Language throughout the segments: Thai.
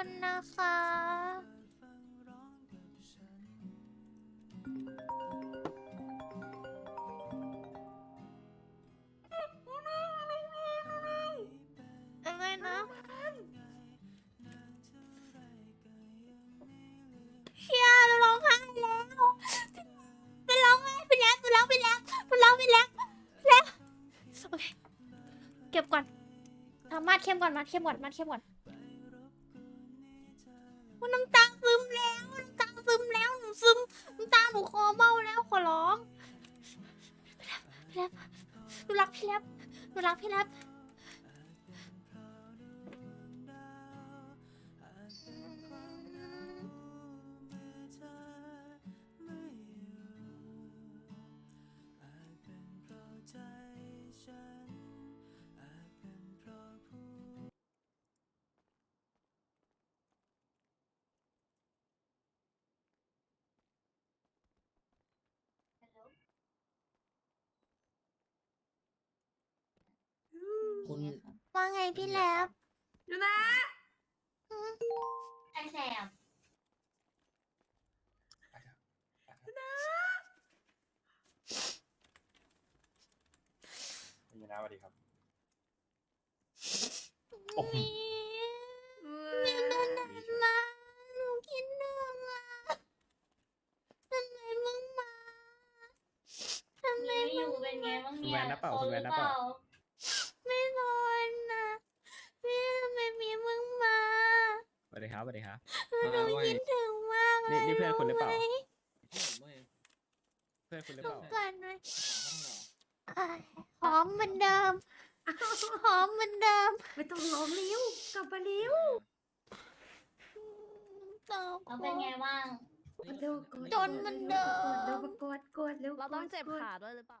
คุณนะคะ อะไรนะเฮียเราร้องไห้แล้วไปร้องไห้ไปแล้วไปร้องไปแล้วไปร้องไปแล้วแล้วโอเคเก็บก่อนทำมาดเข้มก่อนมาดเข้มก่อนมาดเข้มก่อน หนูรักพี่แลบ คุณ ว่าไงพี่แลบอยู่นะไอแสบนี่นะสวัสดีครับ โอ้ยไม่รู้นะมาหนูคิดถึงอะทำไมมึงมาทำไม ไม่อ มึง ยู่เป็นไงบ้างเนี่ย คุณแวนนะเปล่าคุณแวนนะเปล่า ไม่นอนนะพี่ทำไมมีมึงมา สวัส ดีครับสวัสดีครับหนูคิดถึงมากนี่นี่เพื่อนคุณหรือเปล่าไเพื่อนคุณหรือหนูเปล่าก่อนหน่อยอะหอมเหมือนเดิมหอมเหมือนเดิม ไม่ต้องร้องเร็วกลับมาเร็วต่อเราเป็นไงบ้างเร็วกดจนมันเดิมกดเร็วกดกดเร็วเราต้องเจ็บกดขาด้วยหรือเปล่า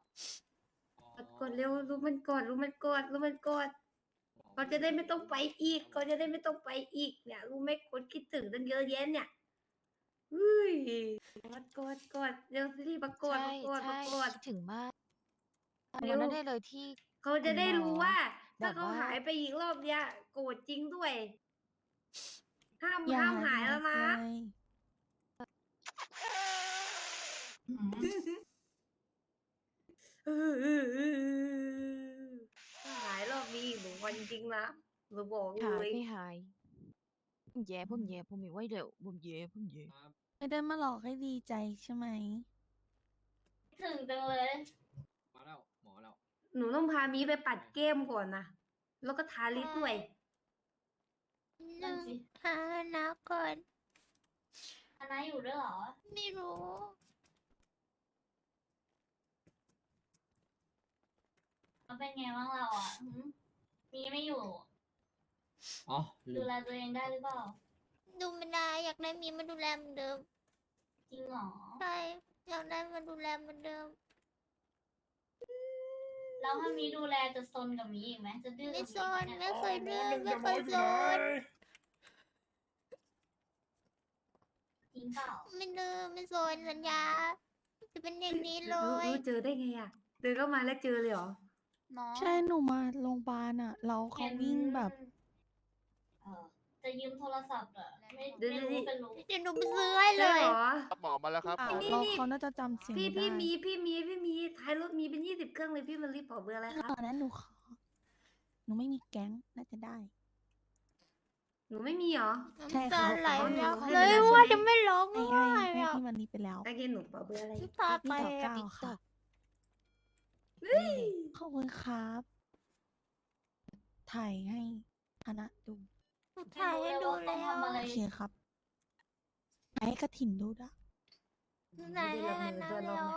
กดกดเร็วรู้มันกดรู้มันกดรู้มันกด เขาจะได้ไม่ต้องไปอีกเขาจะได้ไม่ต้องไปอีกเนี่ยรู้ไหมคนคิดถึงตั้งเยอะแยะเนี่ยเฮ้ยกดกดกดเร็วรีบมากดใช่มากดใช่มากดคิดถึงมากเร็เดี๋ยววนั้นได้เลยที่ เขาจะได้รู้ว่าแบถ้าบเขาว่า หายไปอีกรอบเนี้ยโกรธจริงด้วย ห้ามอย่าห้ามหายแล้วนะเลยเออเออเออถ้าหายรอบนี้หนูวันจ ริงนะหนูบอกเลหายยไม่หายผมแย่ผมแย่ผมไม่ไหวเดี๋ยวผมแย่ผมแย่ไม่ได้มาหลอกให้ดีใจใช่ไหม ถึงจังเลย มาแล้วหมอแล้ว หนูต้องพามีไปปัดเกมก่อนนะ แล้วก็ทาลิปด้วย หนึ่งหานะก่อนคณะอยู่ด้วยเหรอ ไม่รู้เราเป็นไงบ้างเราอะหืม มีไม่อยู่ อ๋อลืดูมแลตัวเองได้หรือเปล่า ดูไม่ได้อยากได้มีมาดูแลเหมือนเดิมจริงเหรอ ใช่อยากได้มาดูแลเหมือนเดิม แล้วถ้ามีดูแลจะซนกับมีอีกไหมจะดื้อไม่กับซนมีไม่ไหมเคยดื้อไม่เคยซนจริงเปล่าไม่ดื้อไม่ซนสัญญาจะเป็นอย่างนี้เลรู้ยรู้เจอได้ไงอะเดินเข้ามาแล้วเจอเลยเหรอ น้องใช่หนูมาโรงพยาบาลอะ เราเขาเห็นวิ่งแบบ เออจะยืมโทรศัพท์เหรอไม่เดี๋ยวไม่รู้เดี๋ยวเป็นรู้เดี๋ยวหนูไปซื้อให้เลใช่ยเหรอหมอมาแล้วครับอะหมอนี่เรานี่เขาน่าจะจำเสียงพี่ไม่ได้พี่มีพี่มีพี่มีท้ายรถมีเป็นยี่สิบเครื่องเลยพี่มารีบเผาเบอร์อะไรครับตอนนั้นหนูขอหนูไม่มีแก๊งน่าจะได้ หนูไม่มีเหรอ ใช่น้ำครัตาบ ไหลอ๋อหนูแล้วให้เลไปยแล้วใช่ไหม ว่าจะไม่ร้องให้ไห้ให้ให้อะพี่วันนี้ไปแล้ว ตะเกนหนูเผาเบอร์อะไรน้ำตาแตพี่สาวกเก้าค่ะ เฮ้ย ขอบคุณครับ ถ่ายให้คณะดูหนูถ่ายให้ดูต้แล้องวทำอะไรโอเคครับถ่ายให้กระถิ่นดูด้วยหนูถ่ายให้อันนั้นแล้ว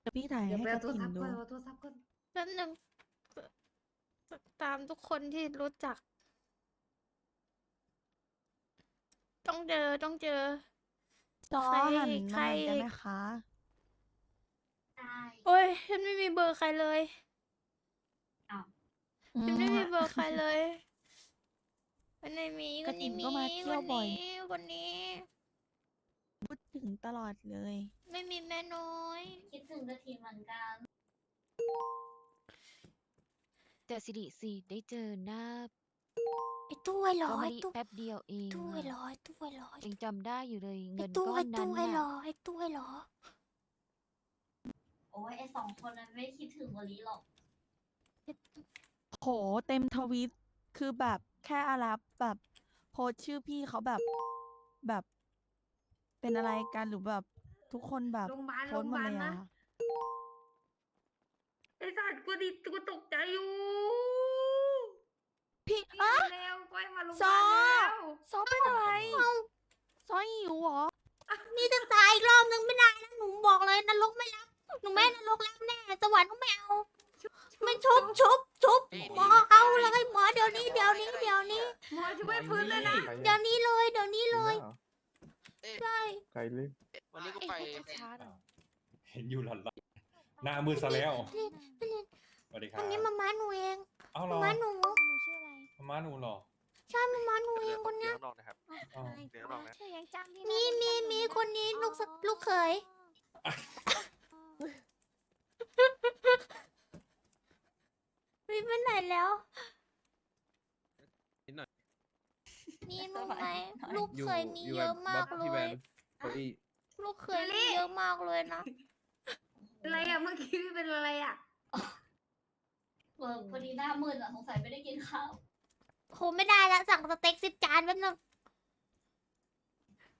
เดี๋ยวพี่ถ่ายเดี๋ยวให้ไปกเอาระโทรถิ่นศัพท์ดู ก่อนเอาโทรศัพท์ก่อนแป๊บหนึงตามทุกคนที่รู้จัก ต้องเจอต้องเจอ จอใครหันใครมาได้ไหมคะได้ โอ้ยฉันไม่มีเบอร์ใครเลยอืฉันไม่มีมเบอร์ใครเลยคนไหนมีกคระนถิ่นี้นมีก็มาเที่ยวบ่อย คนนี้คนนี้ พูดถึงตลอดเลย ไม่มีแม่น้อย คิดถึงกระถิ่นเหมือนกัน แต่สิริสิได้เจอหน้าไอ้ตู้ไอ้ลก็อยไม่ไอ้ตู้แป๊บเดียวเองตู้ไอ้อะลอยตู้ไอ้ลอยเองจำได้อยู่เลย ไอ้เงินตู้ก้อไอ้นนั้ตู้นไอ้ลน่ะอยไอ้ตู้ไอ้ลอย โอ้ยไอสองคนนั้นไม่คิดถึงวลีหรอก โหเต็มทวิตคือแบบแค่อารับแบบโพสต์ชื่อพี่เขาแบบแบบ เป็นอะไรกันหรือแบบทุกคนแบบโรงพยาบาลโพโรสงต์พหมดยาบาลเลยนะ อะ ไอ้สัตว์กูดิกูตกใจอยู่ พี่ พี่ อะ แล้วก้อยมาโรงพ ซ ยา อ บาลแล้ว ซอเป็นอะไรซอหิวเหรอ นี่จะตายอีกรอบนึงไม่ได้นะหนูบอกเลยนรกไม่รับหนูไม่ให้นรกรับแน่สวรรค์ก็ไม่เอามันชุบชุบชุบหมอเอาเลยหมอเดี๋ยวนี้เดี๋ยวนี้เดี๋ยวนี้ หมอช่วยฟื้นเลยนะ เดี๋ยวนี้เลยเดี๋ยวนี้เลยใช่ ใครเล่น วันนี้ก็ไป ช้าๆหน่อย เห็ นอยู่หลอนๆหน้ามืดซะแล้วพี่พี่ลินสวัสดีคครับนนี้มาม้าหนูเองเอาเหรอม้าหนูหนูชื่ออะไรมาม่าหนูเหรอใช่มาม้าหนูเองคนเนี้ยเดี๋ยวข้างนอกนะครับ อ้าวเดี๋ยวข้างนอกนะ ชื่อยังจำพี่มีมีมีคนนี้ลูกสะลูกเขยมีไปไหนแล้วนิดหน่อย นี่รู้ไหมลูกเขยมีเยอะมากเลยเก้าอี้ลูกเขยมีเยอะมากเลยนะ อะไรอะเมื่อกี้เป็นอะไรอะเออพอดีหน้ามืดอะสงสัยไม่ได้กินข้าวโหไม่ได้ละสั่งสเต็กสิบจานแป๊บนึง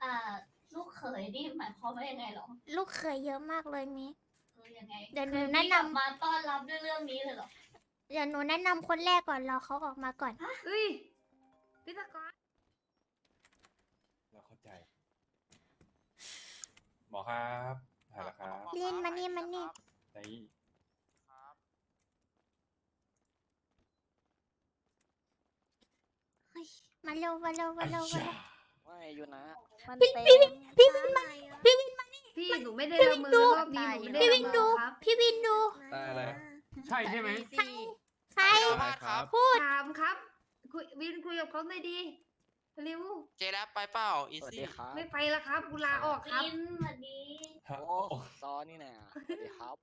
อ่า ลูกเขยนี่หมายความว่ายังไงเหรอลูกเขยเยอะมากเลยมิคือยังไงเดี๋ยวหนูคือแนะพี่กลับนำมาต้อนรับด้วยเรื่องนี้เลยเหรอเดี๋ยวหนูแนะนำคนแรกก่อนรอเขาออกมาก่อน เฮ้ยพิธกรเราเข้าใจ หมอครับหา ยแล้วครับเรียนมานี่มานี่ในเฮ้ยมาเร็วมาเร็วมาอัเร็วมาชาเร็วว่าอยู่นะพี่พี่วินพี่วินมาพี่วินมาพี่หนูไม่ได้พี่ละวินเมืดูอรอบนี้หนูไม่ได้พี่ละวินเมดู อครับพี่วินดูตายอะไร ใช่ใช่ไหมใครใครบ้านครับ พูดถามครับคุยวินคุยกับเขาหน่อยดีเร็วเจแล้วไปเปล่าอีซี่ไม่ไปแล้วครับกูลาออกครับกินสวัสดี ฮะโอ้โอ้ซอนี่แน่สวัสดีครับ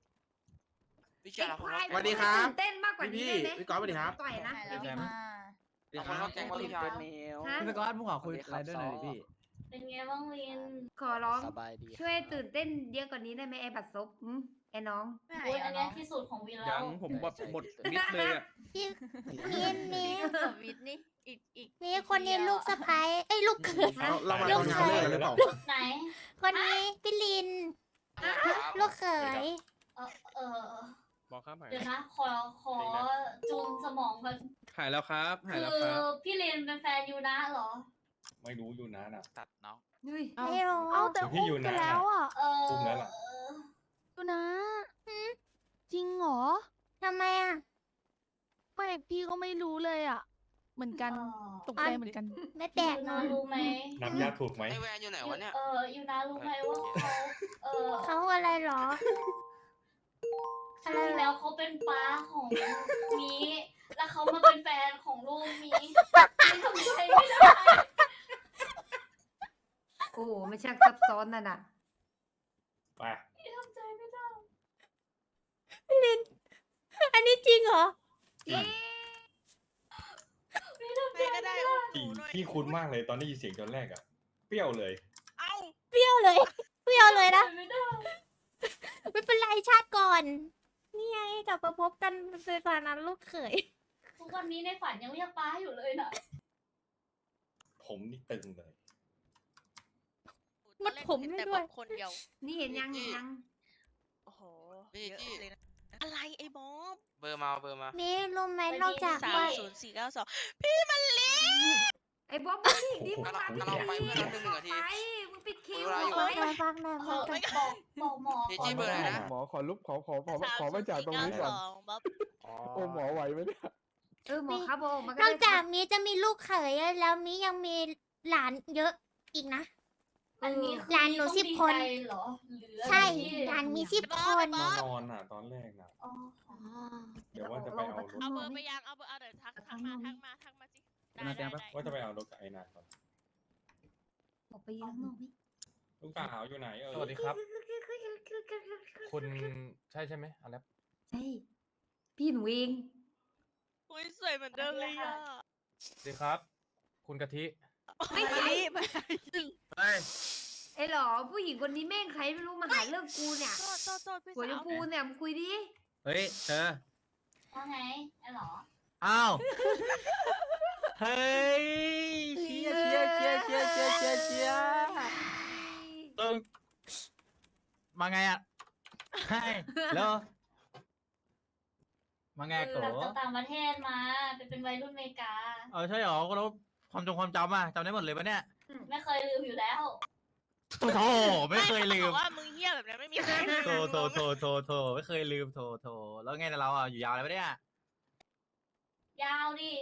พี่เจไอ้แล้วควายสวัสดีครัตื่บนเต้นมากกว่านี้ได้ไหมพี่ก๊อฟสวัสดีครับ ต่อยนะเดี๋ยวแจพี่มขอบคุณครับแกงบริการฮะ พี่สกอตผมขอคุยอะไรด้วยหน่อยดิพี่ เป็นไงบ้างวินขอร้อง สบายดีช่วยตื่นเต้นเยอะกว่านี้ได้ไหมไอ้บัตรซบอืมไอ้น้องอุ้ยอันเนี้ยที่สุดของวินแล้ยัวงผมหมดหมดมิดเลยอะพี่มีมีวิทนี่ อีกอีกมีคนนี้ลูกสะพ้ายเอ้ยลูกเขยฮะเรามาลูตกอนเขนี้ยเขาเลิกกันหรือเปล่า ไหน คนนี้พี่ลิน ลูกเขยเออเออบอกครับหายเดี๋ยวนะ ขอขอจูนสมองก่อนหายแล้วครับ หายแล้วคืคอรับ พี่เลนเป็นแฟนยูนะเหรอ ไม่รู้อยู่นะน่ะ ตัดเนาะเฮ้ยเอาไม่รู้เอาแต่พี่อุ้อยู่มนะกันแล้วอะเอออุ้มแล้วล่ะดูนะ จริงเหรอ ทำไมอะ ไม่พี่ก็ไม่รู้เลยอะ เหมือนกันตกใจเหมือนกัน ไม่แปลกยูเนนะอะรู้ไหมน้ำยาถูกไหม ไอแวนอยู่ไหนวะเนี่ย เออยูนะรู้ไหมว่าเขาเออเขาอะไรเหรอใช่แล้วเขาเป็นป้าของมีแล้วเขามาเป็นแฟนของลูกมีทำใจไม่ได้โอ้โหไม่ช่างซับซ้อนน่ะน่ะ ไปทำใจไม่ได้ลินอันนี้จริงเหรอ จริง ไม่ทำใจไม่ได้ พี่พี่คุ้นมากเลยตอนได้ยินเสียงตอนแรกอะเปรี้ยวเลยเปรี้ยวเลย เปรี้ยวเลยนะ ไม่ได้ไม่เป็นไรชาติก่อน นี่ไงกลับมาพบกันในฐานะลูกเขย ทุกวันนี้ในฝันยังเรียกป้าอยู่เลยนะผมนี่ตึงเลย มัดผมให้ด้วยคนเดียว นี่เห็นยังเห็นยังโอ้โหพี่จี้อะไรไอ้บอสเบอร์มาเบอร์มามีรู้ไหมนอกจากสามว่าศูนย์สี่เก้าสอง ไอ้บ๊อบมาดิดิมึงมาเอาเราไปเพื่อนเราหนึ่งนาทีไปมึงปิดคิวเวลาอยู่เอไว้อมาฟังหน่อยเอมาอฟังบอกบอกหมอพี่ก่อจี้นเบอร์อะไรนะหมอขอลุกขอขอขอขอมาจากตรงนี้ก่อนบ๊อบโอ้หมอไหวไหมเนี่ยเออหมอครับผมมันนก็อกได้จากมีจะมีลูกเขยแล้วมียังมีหลานเยอะอีกนะอันนี้คือหลานหนูต้องสิบดีคนใจเหรอหรืออะไรใช่ที่หลานมีสิบคนนอนนอนอะตอนแรกน่ะอ๋อเดี๋ยวว่าจะไปเอารถเอาเบอร์ไปยังเอาเบอร์เอาเดี๋ยวทักทักมาทักมาทักมาสิ ได้ได้ได้ว่าจะไปเอารถกับไอ้นานก่อนออกไปยังหนูลูกสาวอยู่ไหนเออสวัสดีครับ คุณใช่ใช่ไหมอะไรใช่ พี่หนูเอง อุ้ยสวยเหมือนเดิมเลยอะสวัสดีครับ คุณกะทิไม่ใช่เฮ้ยไอ้หรอผู้หญิงคนนี้แม่งใครไม่รู้มาหาเรื่องกูเนี่ยโจดโจดโจดพี่หัวชสามวพูเนี่ยมึงคุยดิเฮ้ยเธอว่าไงไอ้หรออ้าว เฮ้ยเชียร์เชียร์เชียร์เชียร์เชียร์เชียร์เชียร์ตึงมาไงอะใช่แล้วมาไงโกกลับจากต่างประเทศมาไปเป็นวัยรุ่นอเมริกา เออใช่หรอก็แล้วความจงความจำอะจำได้หมดเลยปะเนี่ยไม่เคยลืมอยู่แล้วโถไม่เคยลืมว่ามึงเฮี้ยแบบนั้นไม่มีใครโถโถโถโถโถไม่เคยลืมโถโถแล้วไงนะเราอะอยู่ยาวเลยปะเนี่ยยาวดิ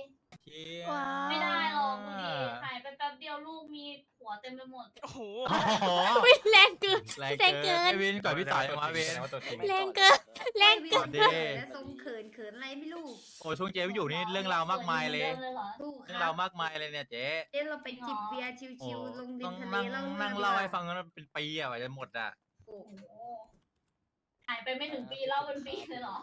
เชียว้าว ไม่ได้หรอกดูดิหายไปแป๊บเดียวลูกมีผัวเต็มไปหมด โอ้โห โอ้โหอุ๊ยแรงเกิน แรงแรงเกิเกิน นไอวินก่อนพี่สายมาเวนว่าตัวจริงแรงเกิน แรงไม่เกินเขินแล้วทรงเขินเขินอะไรไม่รู้โอ้ช่วงเจ๊อยู่นี่เรื่องราวมากมายเลยเรื่องเลยเหรอสู้คเรื่องรัราบวมากมายเลยเนี่ยเจ๊เอ้เราไปจิบเบียร์โอ้ชิวๆลงริต้มองทะเลนั่งเล่านั่งรื่องเล่าดีกว่ให้ฟังกันเป็นปีอะกว่าจะหมดอะโอ้โอ้โหหายไปไม่ถึงปีเล่าเป็นปีเลยเหรอ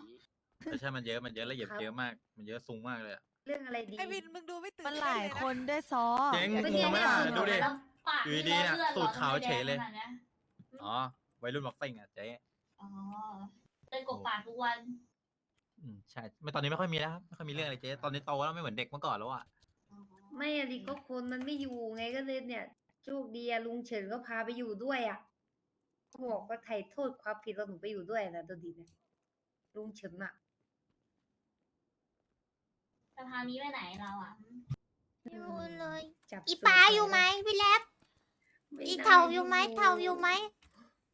แต่ใช่มันเยอะมันเยอะละเอียดเยอะมาก มันเยอะสูงมากเลยอะ เรื่องอะไรดีไอวินมึงดูไม่ตื่นมันเต้หลายเะคนได้วยซอเจ๊งก็งเนี่งยไหมล่ะดูดิ แล้วปากอยู่นี่ดีๆเลเนี่ยอะเลือดหรอสูตรขาวเฉยเลยทำไมแดงขนาดนี้อ๋อวัยรุ่นบ็อกซิ่งอะเจ๊อ๋อเต้นกบปากทุกวัน อืมใช่ไม่ตอนนี้ไม่ค่อยมีแล้วครับไม่ค่อยมีเรื่องอะไรเจ๊ตอนนี้โตแล้วไม่เหมือนเด็กเมื่อก่อนแล้วอะไม่อะดิก็คนมันไม่อยู่ไงก็เลยเนี่ยโชคดีอะลุงเฉินก็พาไปอยู่ด้วยอะเขาบอกว่าไถ่โทษความผิดเราหนูไปอยู่ด้วยนะตัวดีเนี่ยลุงเฉินอะ จะพามีไปไหนเราอะไม่รู้เลยจับอีสูตรป้าเลอยู่ไหมพี่แล็บไม่อีน่เถาอยู่ไหมเถาอยู่ไหม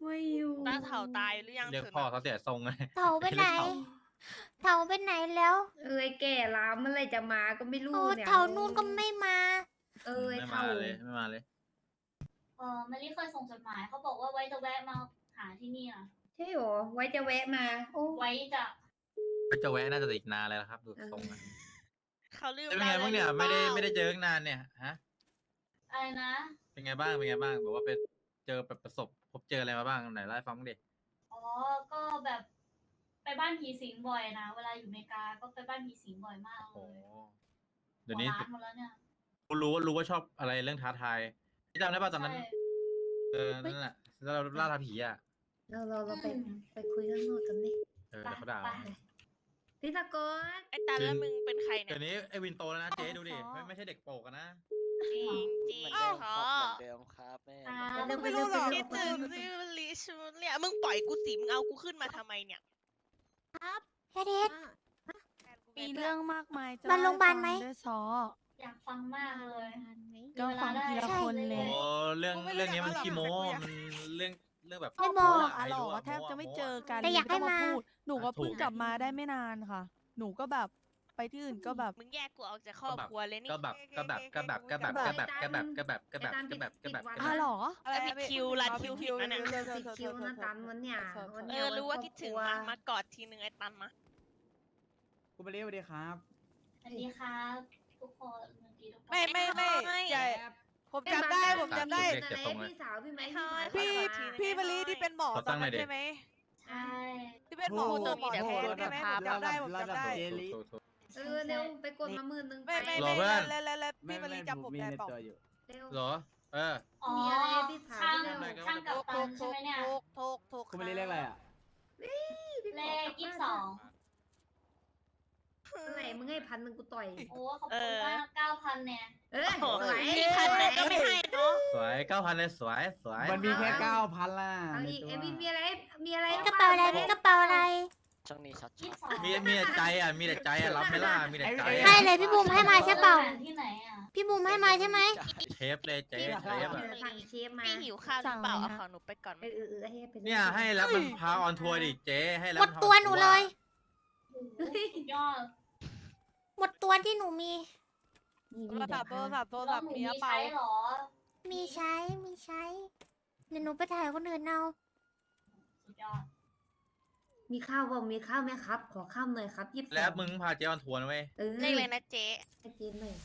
ไม่อยู่ตาเถ่าตายหรือยังเรียกถึงพ่อเขาเสียทรงเลยเถาไปไหนเถาไปไหนแล้ว เอ้ยแก่ลามเมื่อไหรจะมาก็ไม่รู้โอ้เนี่ยเถานู่นก็ไม่มา เอ้ยไม่เท่ามาเลยไม่มาเลยเออมารีเคยส่งจดหมายเขาบอกว่าไว้จะแวะมาหาที่นี่อะใช่หรอไว้จะแวะมาโอ้ไว้จะก็จะแวะน่าจะอีกนานเลยละครับดูทรงอะ เขาลืมเป็นไงบ้างเนี่ยไม่ได้ไม่ได้เจอกันนานเนี่ยฮะอะไรนะ เป็นไงบ้างเป็นไงบ้างบอกว่าไปเจอแบบประสบ พบเจออะไรมาบ้างไหนเล่าให้ฟังดิอ๋อ ก็แบบไปบ้านผีสิงบ่อยนะ เวลาอยู่อเมริกาก็ไปบ้านผีสิงบ่อยมากเลโอ้ยเดี๋ยวนี้หัร้านหมดแล้วเนี่ยกูรู้ว่ารู้ว่าชอบอะไรเรื่องท้าทายพี่จำได้ป่ะตอนนั้น ใช่ เออนั่นแหละแล้วเราล่าท้าผีอะเราเราเราไปอืม ไปคุยข้างนอกกันดิเออเดี๋ยวเขาด่าไปพี่ตะโกนไอ้ตาแล้วมึงเป็นใครเนี่เดี๋ยยวนี้ไอ้วินโตแล้วนะเจ๊ดูดิอ๋อไม่ไม่ใช่เด็กโปกอะนะจริงจริงเหมือนเดิมขคอรับเหมือนเดิมครับแม่อ่าเดี๋ยวไม่รู้หรอกคิดถึงซิลิชูเนี่ยมึงปล่อยกูสิมึงเอากูขึ้นมาทำไมเนี่ยแค่เดทมีเรื่องมากมายจะมาโรงพยาบาลไหมเล่ให้ฟังด้วยซออยากฟังมากเลย ก็ฟังทีละคนเลโอ้ย เรื่องกูไม่เรื่องนี้มันอยากขี้โม้มาหรอกมันเรื่อง เรื่องแบบไม่บอกอะหรออะแทบจะไม่โะเจอกันแต่อยากให้ไต้งมา พูดหนูก็ถูกเพิ่งกลับมาได้ไม่นานค่ะ หนูก็แบบไปที่อื่นก็แบบ มึงแยกกูออกจากครอบครัวเลยนี่ก็แบบก็แบบก็แบบก็แบบก็แบบก็แบบก็แบบก็แบบก็แบบก็แบบก็อะแบบหรออะไรแล้วผิดคิวรันคิวผิดนะเนี่ยติดคิวนะตันวันเนี่ยวันเอเนี้ยอนรู้ว่าครคิอบดถึงรัวมามากอดทีนึงไอ้ตันมา คุณมาเรียสวัสดีครับ สวัสดีครับทุกคนสวัสดีทุกคน ไม่ไม่ไม่ไม่ใหญ่ ผมจำได้ผมจำได้เรียกเสียทรงเลยพี่สาวพี่ไหมไม่พี่ให้สาวพี่มาพี่มะลิที่เป็นหมอขอตตั้อนงหน่นั้อยดินใช่ไหมใช่ที่เป็นหมอโอ้โห หมอมีแต่แทแพ้นใช่ไหมผมจำได้ผมจำได้ถูกถูกถูกเออเร็วไปกดมาหมื่นหนึ่งไปไม่ไม่รอไม่เพื่อน แล้วแล้วแล้วพี่มะลิจำผมได้เปล่าเร็ว เหรอ เออ อ๋อมีอะไรให้พี่ถามช่างเร็วช่างกับตันใช่ไหมเนี่ยถูกถูกถูกคุณมาเรียสเรียกอะไรอะ เลขยี่สิบสองเมื่อไหร่มึงให้พันหนึ่งกูต่อย โอ้ขอบคุณมากเก้า พันเนี่ยเออโอ้สวยมีพันหนึ่งก็ไม่ให้เนาะสวยเก้าพันเลยสวยสวยมันมีแค่เก้าพันล่ะเอาในอีกตัวเอวินมีอะไร มีอะไรกระเป๋าอะไรพี่กระเป๋าอะไร ช่วงนี้ช็อตยี่สิบสองมีมีแต่ใจอะมีแต่ใจอะรับไหม่ล่ะมีแต่ใจใช่อะเลยพี่บูมให้มาใช่เปล่าที่ไหนอะพี่บูมให้มาใช่ไหมเชฟเลยเจ๊เชฟอะเดี๋ยวสั่งเชฟมาพี่หิวข้าวหรือเปล่าเอาของหนูไปก่อนไหมเออเออเออให้เป็นเนี่ยให้แล้วมันพาออนทัวร์ดิเจ๊ให้แล้วหมดนพาตัวหนูเลยโอ้โหสุดยอดหมดตัวที่หนูมี นี่โทมีรศัพท์โทรศัพท์โทรแล้ศัวพท์หนูมีมีกระเป๋าใช้เหรอ มีใช้ มีใช้เดี๋ยวหนูไปถ่ายคนอื่นเอาสุดยอด มีข้าวบ่มีข้าวไหมครับ ขอข้าวหน่อยครับยี่สิบแล้วมึงพาเจ๊ออนทัวร์นะเว้ย เออเลขเลยนะเจ๊ ให้เจนหน่อย